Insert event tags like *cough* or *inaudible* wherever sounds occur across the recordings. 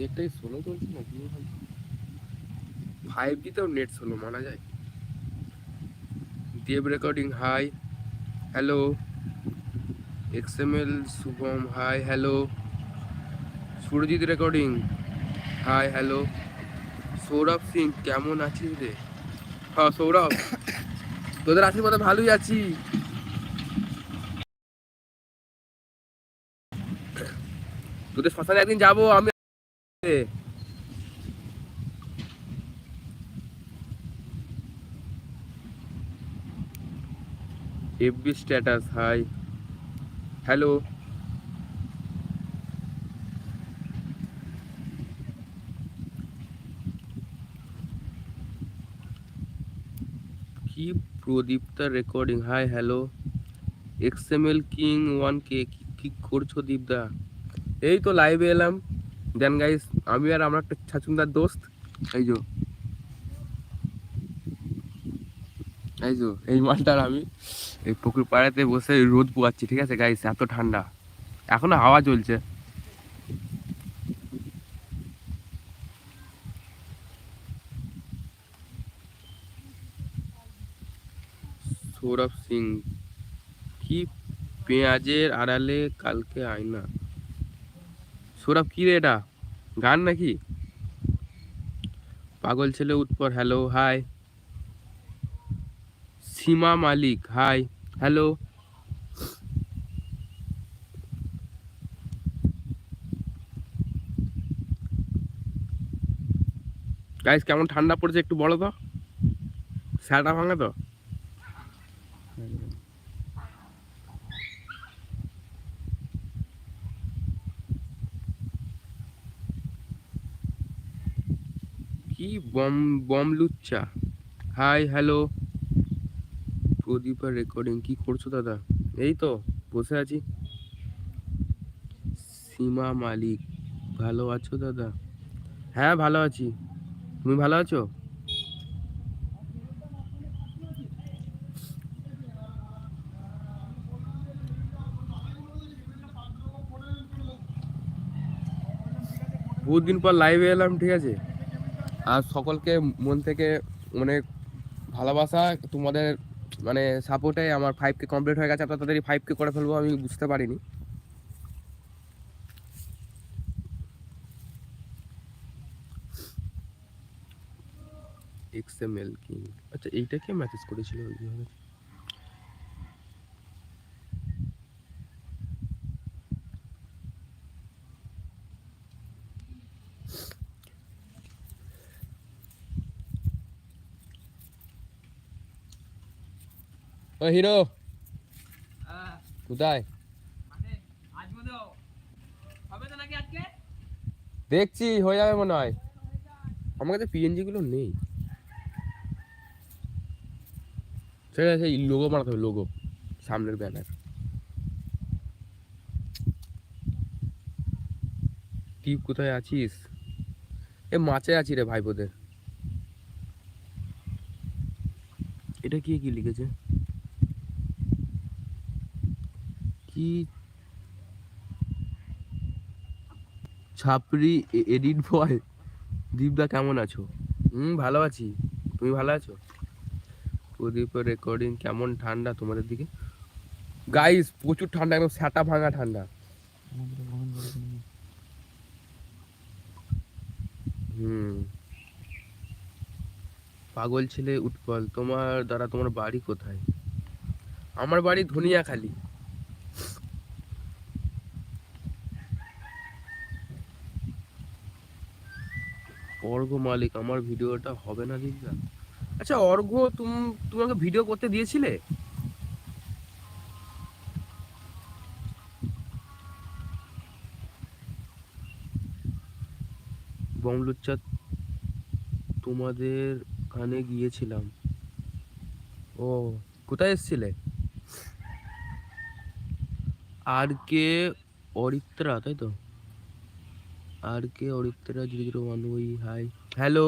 নেটটাই slow চলছে না কি ফাইভ জিতেও নেট স্লো মানা যায়। Dev recording hi hello XML Shubham hi hello Surajit recording hi hello Sourav Singh, কেমন আছিস রে? হ্যাঁ সৌরভ, তোদের আশীর্বাদে ভালোই আছি। তোদের শ্মশানে একদিন যাব, আমি এফবি স্ট্যাটাস হাই হ্যালো কি Pradipta recording hi hello XML king one K, কি করছ দীপদা? এই তো লাইভে এলাম। দেন গাইস আমি আর আমার একটা ছাচুন্দার দোস্ত। এই যো। এই যো, এই মালটার আমি এই পুকুর পাড়াতে বসে রোদ পোয়াচ্ছি ঠিক আছে গাইস এত ঠান্ডা। এখনও হাওয়া চলছে। সৌরভ সিং, কি পেঁয়াজের আড়ালে কালকে আয়না? সৌরভ, কি রে এটা? গান নাকি? পাগল ছেলে উৎপর, hello, hi. Seema Malik, hi, hello. Guys কেমন ঠান্ডা পড়েছে একটু বলো তো। স্যাটা ভাঙা তো কি বম বম লুচ্চা। হাই হ্যালো প্রদীপার রেকর্ডিং কি করছ দাদা? এই তো, বসে আছি। সীমা মালিক, ভালো আছো দাদা? হ্যাঁ ভালো আছি। তুমি ভালো আছো? বহুত দিন পর লাইভে এলাম, ঠিক আছে? আর সকলকে মন থেকে অনেক ভালোবাসা, তোমাদের মানে সাপোর্টে আমার ফাইভ কে কমপ্লিট হয়ে গেছে, আপনার তাড়াতাড়ি ফাইভ কে করে ফেলব, আমি বুঝতে পারিনি। XML king? আচ্ছা এইটা কে মেসেজ করেছিল? ওইভাবে ও হিরো। কোথায়? দেখছি হয়ে যাবে মনে হয়। আমার কাছে পিএনজি গুলো নেই। ঠিক আছে এই লোগো বানাতে হবে লোগো সামনের ব্যানার টিপ কোথায় আছিস? এ মাছে আছি রে ভাই ভাইপোদের। এটা কি কি লিখেছে? কি? ছাপরি এডিট বয়। দীপদা, কেমন আছো? হুম, ভালো আছি। তুমি ভালো আছো? প্রদীপের রেকর্ডিং কেমন ঠান্ডা তোমাদের দিকে? গাইস প্রচুর ঠান্ডা, একদম স্যাটা ভাঙা ঠান্ডা। হুম। পাগল ছেলে উৎপল, তোমার দ্বারা তোমার বাড়ি কোথায়? আমার বাড়ি ধনিয়াখালী। অর্ঘ মালিক আমার ভিডিওটা হবে না দিদা আচ্ছা অর্ঘ তুমি তোমাকে ভিডিও করতে দিয়েছিলে? বমলুচ্চা তোমাদের কানে গিয়েছিলাম। ও কোথায় এসেছিলে? আর কে অরিত্রা তাই তো? R K Aritra zero zero one ওই হাই হ্যালো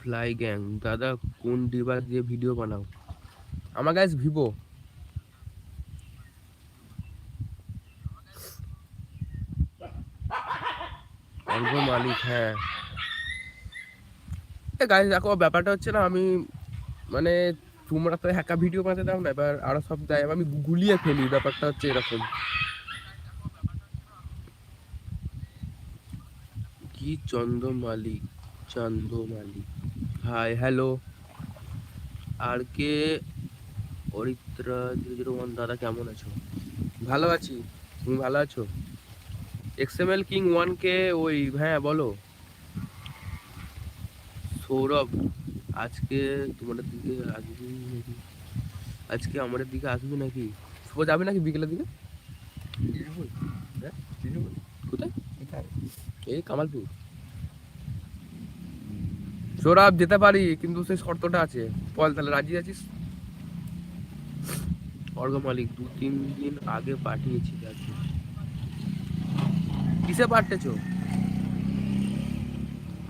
ফ্লাই গ্যাং দাদা কোন ডিভাইস দিয়ে ভিডিও বানাও আমার কাছে ভিভো অর্ঘ মালিক হ্যাঁ গাইজ দেখো ব্যাপারটা হচ্ছে না, আমি মানে তোমরা তো হ্যাকা ভিডিও বানাতে দাও না, এবার আরও সব দেয় আমি গুলিয়ে ফেলি, ব্যাপারটা হচ্ছে এরকম। কি Chandra Malik Chandra Malik hi hello R K Aritra zero zero one দাদা কেমন আছো? ভালো আছি। তুমি ভালো আছো? এক্সএমএল কিং ওয়ান কে ওই হ্যাঁ বলো। সৌরভ, আজকে তোমাদের দিকে আসবি নাকি? আজকে আমাদের দিকে আসবি নাকি? শুভ যাবে নাকি বিকেলের দিকে? হ্যাঁ? এই কামালপুর। সৌরভ যেতে পারি কিন্তু সেই শর্তটা আছে। বল তাহলে রাজি আছিস? অর্ঘ মালিক দু তিন দিন আগে পাঠিয়েছি কিসে পাঠতেছো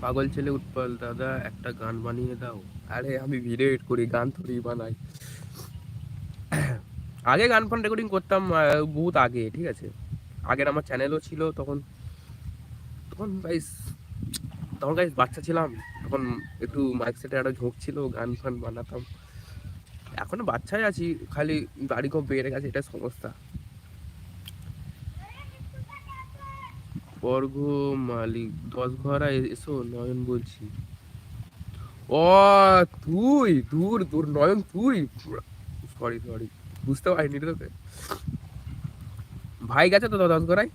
পাগল ছেলে উৎপল দাদা একটা গান বানিয়ে দাও। আরে আমি ভিডিও এডিট করি গান থরি বানাই। আগে গান ফান রেকর্ডিং করতাম বহুত আগে ঠিক আছে? আগের আমার চ্যানেলও ছিল তখন তখন গাইস তখন গাইস বাচ্চা ছিলাম, তখন একটু মাইক সেটে একটা ঝোঁক ছিল, গান ফান বানাতাম। এখনও বাচ্চাই আছি, খালি বাড়ি খুব বেড়ে গেছে এটা সমস্যা। বর্গ মালিক, দশ ঘরা এসো, নয়ন বলছি। ও, তুই, দূর দূর, নয়ন, তুই। সরি সরি বুঝতে পারিনি তোকে। ভাই গেছে তো দশ ঘরায়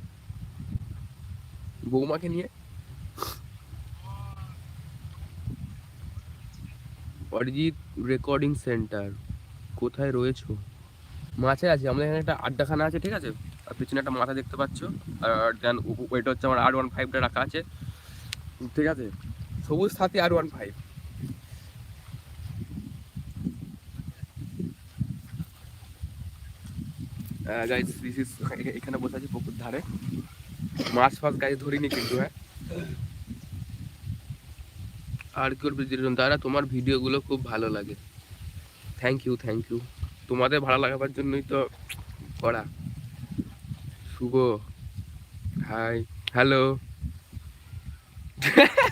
বৌমাকে নিয়ে? অরিজিৎ রেকর্ডিং সেন্টার, কোথায় রয়েছো? মাছে আছে, আমাদের এখানে একটা আড্ডাখানা আছে, ঠিক আছে? আর পিছনে একটা মাথা দেখতে পাচ্ছ। আর দেন ওইটা হচ্ছে আমার আর ওয়ান ফাইভটা রাখা আছে। ঠিক আছে? সবুজ সাথী আর ওয়ান ফাইভ এখানে বসে আছি পুকুর ধারে। মাছ ফাছ গাছ ধরিনি কিন্তু হ্যাঁ। আর কি করবে দাদা, তোমার ভিডিওগুলো খুব ভালো লাগে। থ্যাংক ইউ থ্যাংক ইউ তোমাদের ভালো লাগাবার জন্যই তো করা। শুভ। হাই হ্যালো *laughs*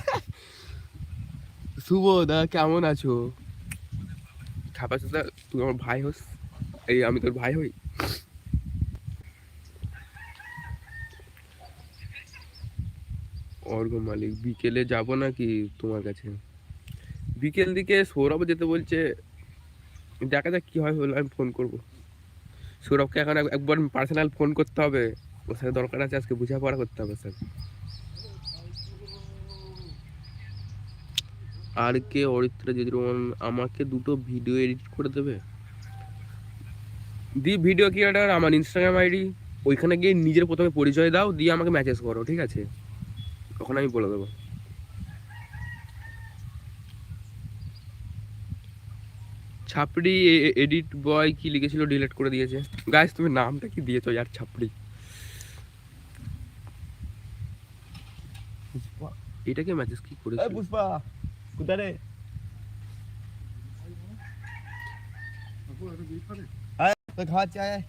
শুভ, দা, কেমন আছো? খাবার তুই আমার ভাই হোস। এই, আমি তোর ভাই হই? অর্ঘ মালিক, বিকেলে যাব নাকি তোমার কাছে? বিকেল দিকে সৌরভ যেতে বলছে, দেখা যাক কি হয় আমি ফোন করব। সৌরভকে এখন একবার পার্সোনাল ফোন করতে হবে, ওর সাথে দরকার আছে আজকে বোঝাপড়া করতে হবে স্যার। আর কে অরিত্রা যদি আমাকে দুটো ভিডিও এডিট করে দেবে? দি ভিডিও ক্রিয়েটার আমার ইনস্টাগ্রাম আইডি ওইখানে গিয়ে নিজের প্রথমে পরিচয় দাও, দিয়ে আমাকে মেসেজ করো, ঠিক আছে? তখন আমি বলে দেবো। ছাপড়ি এডিট বয় কি লিখেছিল ডিলিট করে দিয়েছে। গাইস তুমি নামটা কি দিয়েছ यार ছাপড়ি? এটাকে মেসেজ কি এই করেছে পুষ্পা কোথায় রে? আয়, আয়।